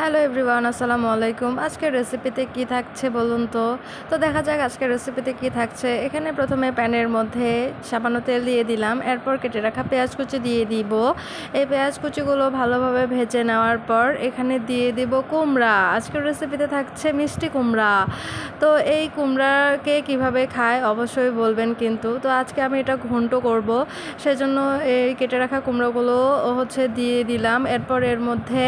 Hello everyone, আসসালামু আলাইকুম। আজকের রেসিপিতে কি থাকছে বলুন তো? তো দেখা যাক আজকের রেসিপিতে কি থাকছে। এখানে প্রথমে প্যানের মধ্যে সামান্য তেল দিয়ে দিলাম। এরপর কেটে রাখা পেঁয়াজ কুচি দিয়ে দিব। এই পেঁয়াজ কুচিগুলো ভালোভাবে ভেজে নেওয়ার পর এখানে দিয়ে দিব কুমড়া। আজকের রেসিপিতে থাকছে মিষ্টি কুমড়া। তো এই কুমড়াকে কীভাবে খায় অবশ্যই বলবেন কিন্তু। তো আজকে আমি এটা ঘন্ট করব। সেজন্য এই কেটে রাখা কুমড়োগুলো হচ্ছে দিয়ে দিলাম। এরপর এর মধ্যে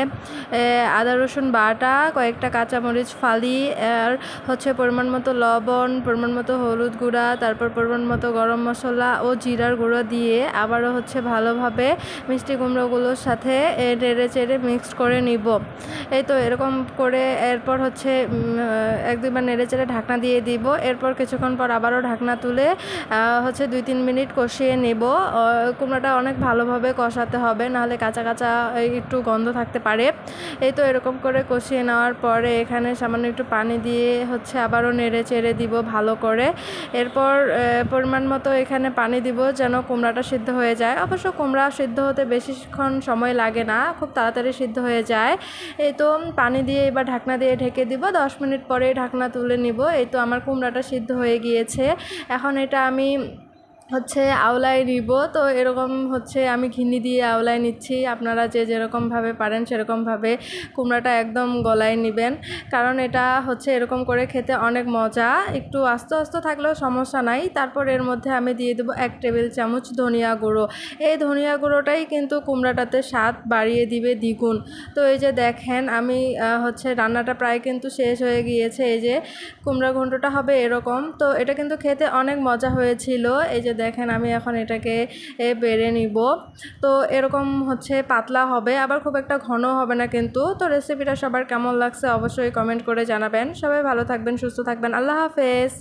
আদা রসুন বাটা, কয়েকটা কাঁচামরিচ ফালি, আর হচ্ছে পরিমাণ মতো লবণ, পরিমাণ মতো হলুদ গুঁড়া, তারপর পরিমাণ মতো গরম মশলা ও জিরার গুঁড়ো দিয়ে আবারও হচ্ছে ভালোভাবে মিষ্টি কুমড়োগুলোর সাথে নেড়ে চেড়ে মিক্সড করে নিব। এই তো এরকম করে এরপর হচ্ছে এক দুইবার নেড়ে চেড়ে ঢাকনা দিয়ে দিব। এরপর কিছুক্ষণ পর আবারও ঢাকনা তুলে হচ্ছে দুই তিন মিনিট কষিয়ে নেব। কুমড়োটা অনেক ভালোভাবে কষাতে হবে, নাহলে কাঁচা কাঁচা একটু গন্ধ থাকতে পারে। এই তো এরকম করে কষিয়ে নেওয়ার পরে এখানে সামান্য একটু পানি দিয়ে হচ্ছে আবারও নেড়ে চেড়ে দিব ভালো করে। এরপর পরিমাণ মতো এখানে পানি দিব যেন কুমড়াটা সিদ্ধ হয়ে যায়। অবশ্য কুমড়া সিদ্ধ হতে বেশিক্ষণ সময় লাগে না, খুব তাড়াতাড়ি সিদ্ধ হয়ে যায়। এই তো পানি দিয়ে এবার ঢাকনা দিয়ে ঢেকে দিব, দশ মিনিট পরে ঢাকনা তুলে নিব। এই তো আমার কুমড়াটা সিদ্ধ হয়ে গিয়েছে। এখন এটা আমি হচ্ছে আওলায় নিব। তো এরকম হচ্ছে আমি ঘিনি দিয়ে আওলায় নিচ্ছি। আপনারা যে যেরকমভাবে পারেন সেরকমভাবে কুমড়াটা একদম গলায় নেবেন। কারণ এটা হচ্ছে এরকম করে খেতে অনেক মজা। একটু আস্তে আস্তে থাকলেও সমস্যা নাই। তারপর এর মধ্যে আমি দিয়ে দেবো এক টেবিল চামচ ধনিয়া গুঁড়ো। এই ধনিয়া গুঁড়োটাই কিন্তু কুমড়াটাতে স্বাদ বাড়িয়ে দিবে দ্বিগুণ। তো এই যে দেখেন, আমি হচ্ছে রান্নাটা প্রায় কিন্তু শেষ হয়ে গিয়েছে। এই যে কুমড়া ঘন্টটা হবে এরকম। তো এটা কিন্তু খেতে অনেক মজা হয়েছিল। এই যে দেখেন আমি এখন এটাকে বেড়ে নিব। তো এরকম হচ্ছে পাতলা হবে, আবার খুব একটা ঘন হবে না কিন্তু। তো রেসিপিটা সবার কেমন লাগছে অবশ্যই কমেন্ট করে জানাবেন। সবাই ভালো থাকবেন, সুস্থ থাকবেন। আল্লাহ হাফেজ।